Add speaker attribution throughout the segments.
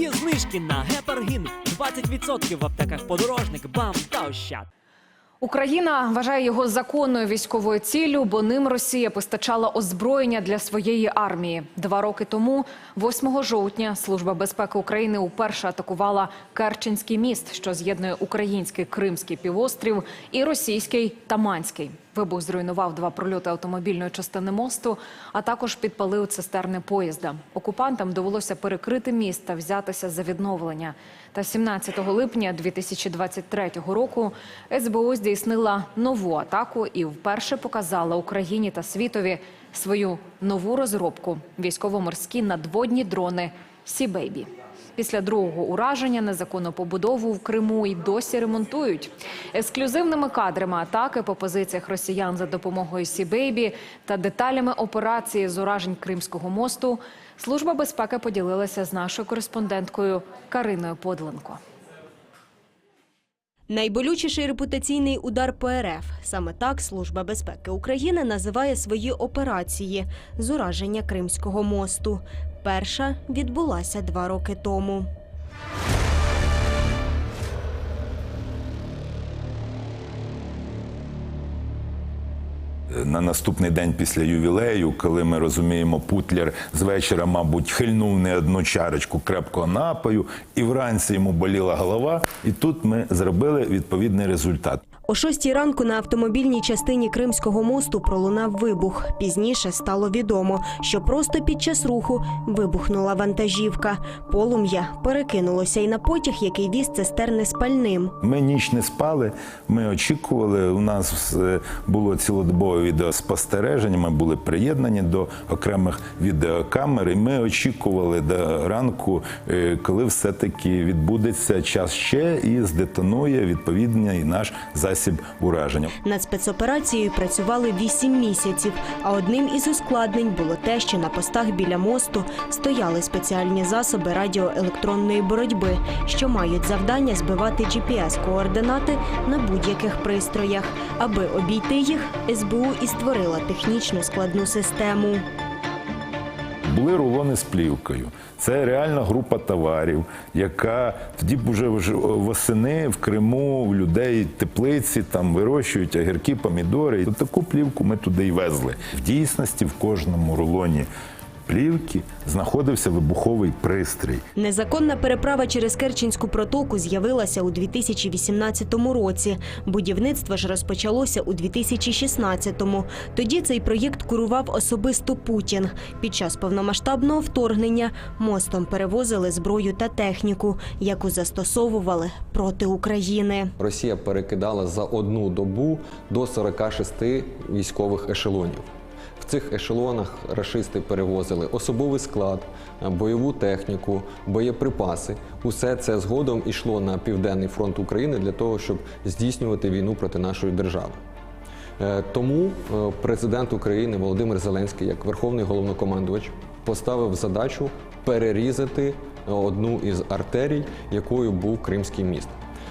Speaker 1: Є знижки на гепаргін 20% в аптеках подорожник, бам та ощад.
Speaker 2: Україна вважає його законною військовою ціллю, бо ним Росія постачала озброєння для своєї армії. Два роки тому, 8 жовтня, Служба безпеки України уперше атакувала Керченський міст, що з'єднує український Кримський півострів і російський Таманський. Вибух зруйнував два прольоти автомобільної частини мосту, а також підпалив цистерни поїзда. Окупантам довелося перекрити міст та взятися за відновлення. Та 17 липня 2023 року СБУ здійснила нову атаку і вперше показала Україні та світові свою нову розробку військово-морські надводні дрони «Сі-Бейбі». Після другого ураження незаконну побудову в Криму і досі ремонтують. Ексклюзивними кадрами атаки по позиціях росіян за допомогою Сі-Бейбі та деталями операції з уражень Кримського мосту Служба безпеки поділилася з нашою кореспонденткою Кариною Подленко.
Speaker 3: Найболючіший репутаційний удар по РФ. Саме так Служба безпеки України називає свої операції з ураження Кримського мосту. Перша відбулася два роки тому.
Speaker 4: На наступний день після ювілею, коли ми розуміємо, Путляр з вечора, мабуть, хильнув не одну чарочку крепкого напою, і вранці йому боліла голова. І тут ми зробили відповідний результат.
Speaker 3: О шостій ранку на автомобільній частині Кримського мосту пролунав вибух. Пізніше стало відомо, що просто під час руху вибухнула вантажівка. Полум'я перекинулося й на потяг, який віз цистерни з пальним.
Speaker 4: Ми ніч не спали. Ми очікували. У нас е, було цілодобове відеоспостереження. Ми були приєднані до окремих відеокамер. І ми очікували до ранку, е, коли все-таки відбудеться час ще і здетонує відповідний наш засіб ураження.
Speaker 3: Над спецоперацією працювали вісім місяців. А одним із ускладнень було те, що на постах біля мосту стояли спеціальні засоби радіоелектронної боротьби, що мають завдання збивати GPS-координати на будь-яких пристроях. Аби обійти їх, СБУ і створила технічно складну систему.
Speaker 4: Були рулони з плівкою. Це реальна група товарів, яка тоді вже восени в Криму в людей теплиці там вирощують огірки, помідори. І таку плівку ми туди й везли. В дійсності в кожному рулоні плівки знаходився вибуховий пристрій.
Speaker 3: Незаконна переправа через Керченську протоку з'явилася у 2018 році. Будівництво ж розпочалося у 2016-му. Тоді цей проєкт курував особисто Путін. Під час повномасштабного вторгнення мостом перевозили зброю та техніку, яку застосовували проти України.
Speaker 5: Росія перекидала за одну добу до 46 військових ешелонів. Цих ешелонах рашисти перевозили особовий склад, бойову техніку, боєприпаси. Усе це згодом ішло на південний фронт України для того, щоб здійснювати війну проти нашої держави. Е, Тому е, президент України Володимир Зеленський, як верховний головнокомандувач, поставив задачу перерізати е, одну із артерій, якою був Кримський міст.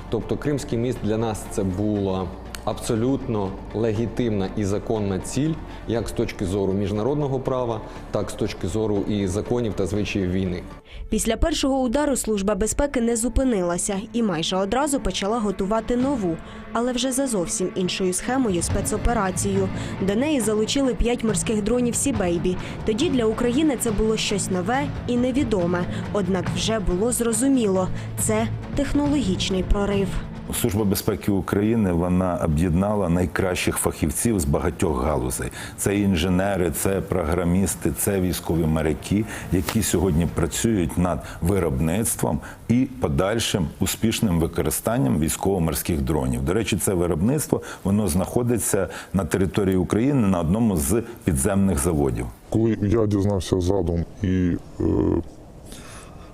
Speaker 5: Тобто Кримський міст для нас це була абсолютно легітимна і законна ціль, як з точки зору міжнародного права, так з точки зору і законів та звичаїв війни.
Speaker 3: Після першого удару служба безпеки не зупинилася і майже одразу почала готувати нову, але вже за зовсім іншою схемою спецоперацію. До неї залучили п'ять морських дронів Сі-Бейбі. Тоді для України це було щось нове і невідоме. Однак вже було зрозуміло це технологічний прорив.
Speaker 4: Служба безпеки України вона об'єднала найкращих фахівців з багатьох галузей. Це інженери, це програмісти, це військові моряки, які сьогодні працюють над виробництвом і подальшим успішним використанням військово-морських дронів. До речі, це виробництво воно знаходиться на території України на одному з підземних заводів.
Speaker 6: Коли я дізнався задум і е,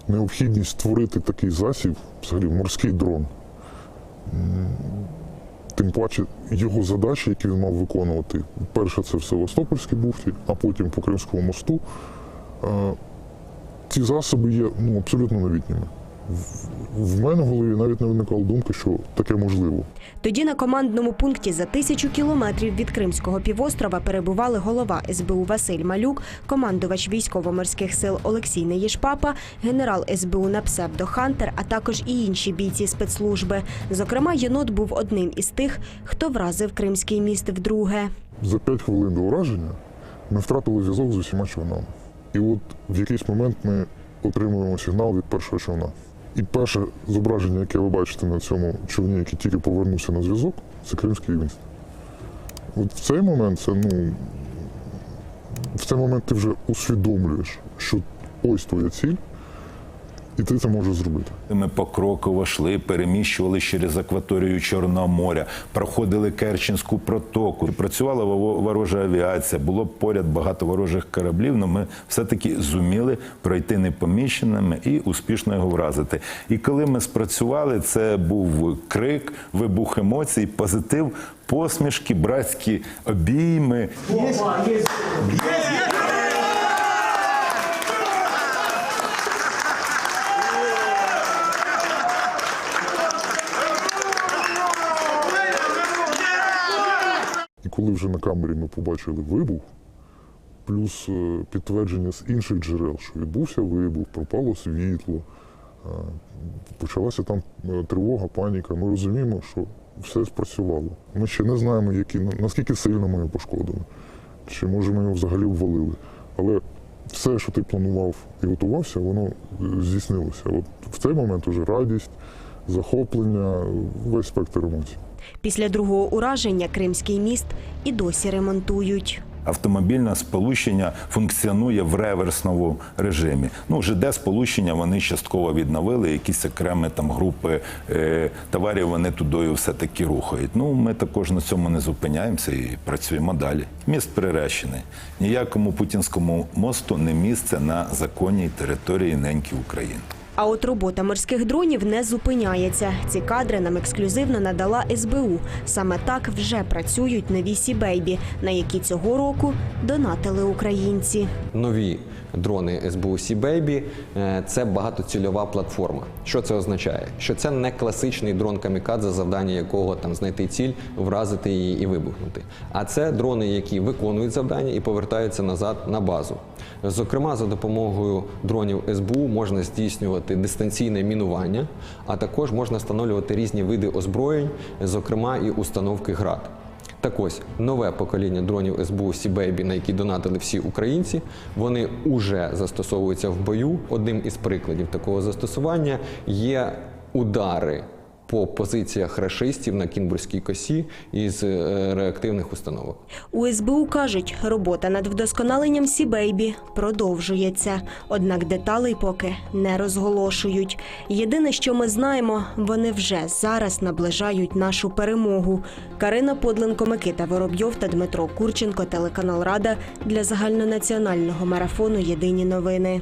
Speaker 6: необхідність створити такий засіб, взагалі морський дрон, тим паче його задачі, які він мав виконувати, перше це в Севастопольській бухті, а потім по Кримському мосту, е, ці засоби є ну, абсолютно новітніми. В мене в голові навіть не виникала думки, що таке можливо.
Speaker 3: Тоді на командному пункті за тисячу кілометрів від Кримського півострова перебували голова СБУ Василь Малюк, командувач військово-морських сил Олексій Неїшпапа, генерал СБУ на псевдо Хантер, а також і інші бійці спецслужби. Зокрема, єнот був одним із тих, хто вразив Кримський міст вдруге.
Speaker 6: За 5 хвилин до ураження ми втратили зв'язок з усіма човнами. І от в якийсь момент ми отримуємо сигнал від першого човна. І перше зображення, яке ви бачите на цьому човні, який тільки повернувся на зв'язок, це Кримський міст. От в цей момент це, ну, в цей момент ти вже усвідомлюєш, що ось твоя ціль, і ти це можеш зробити.
Speaker 4: Ми покроково йшли, переміщували через акваторію Чорного моря, проходили Керченську протоку. Працювала ворожа авіація, було поряд багато ворожих кораблів, але ми все-таки зуміли пройти непоміщеними і успішно його вразити. І коли ми спрацювали, це був крик, вибух емоцій, позитив, посмішки, братські обійми.
Speaker 6: І коли вже на камері ми побачили вибух, плюс е, підтвердження з інших джерел, що відбувся вибух, пропало світло, е, почалася там е, тривога, паніка. Ми розуміємо, що все спрацювало. Ми ще не знаємо, які, наскільки сильно ми його пошкодили, чи може ми його взагалі обвалили. Але все, що ти планував і готувався, воно здійснилося. От в цей момент уже радість, захоплення, весь спектр емоцій.
Speaker 3: Після другого ураження Кримський міст і досі ремонтують.
Speaker 4: Автомобільне сполучення функціонує в реверсному режимі. Ну, ЖД сполучення вони частково відновили, якісь окремі там групи е, товарів вони тудою все-таки рухають. Ну, ми також на цьому не зупиняємося і працюємо далі. Міст приречений. Ніякому путінському мосту не місце на законній території неньки України.
Speaker 3: А от робота морських дронів не зупиняється. Ці кадри нам ексклюзивно надала СБУ. Саме так вже працюють нові Сі-Бейбі, на які цього року донатили українці.
Speaker 5: Нові дрони СБУ Baby – це багатоцільова платформа. Що це означає? Що це не класичний дрон камікадзе, завдання якого там знайти ціль, вразити її і вибухнути. А це дрони, які виконують завдання і повертаються назад на базу. Зокрема, за допомогою дронів СБУ можна здійснювати дистанційне мінування, а також можна встановлювати різні види озброєнь, зокрема і установки ГРАД. Так ось нове покоління дронів СБУ Сі-Бейбі, на які донатили всі українці, вони уже застосовуються в бою. Одним із прикладів такого застосування є удари по позиціях рашистів на Кінбурзькій косі із е, реактивних установок.
Speaker 3: У СБУ кажуть, робота над вдосконаленням Сі-Бейбі продовжується. Однак деталей поки не розголошують. Єдине, що ми знаємо, вони вже зараз наближають нашу перемогу. Карина Подленко, Микита Воробйов та Дмитро Курченко, телеканал Рада для загальнонаціонального марафону Єдині новини.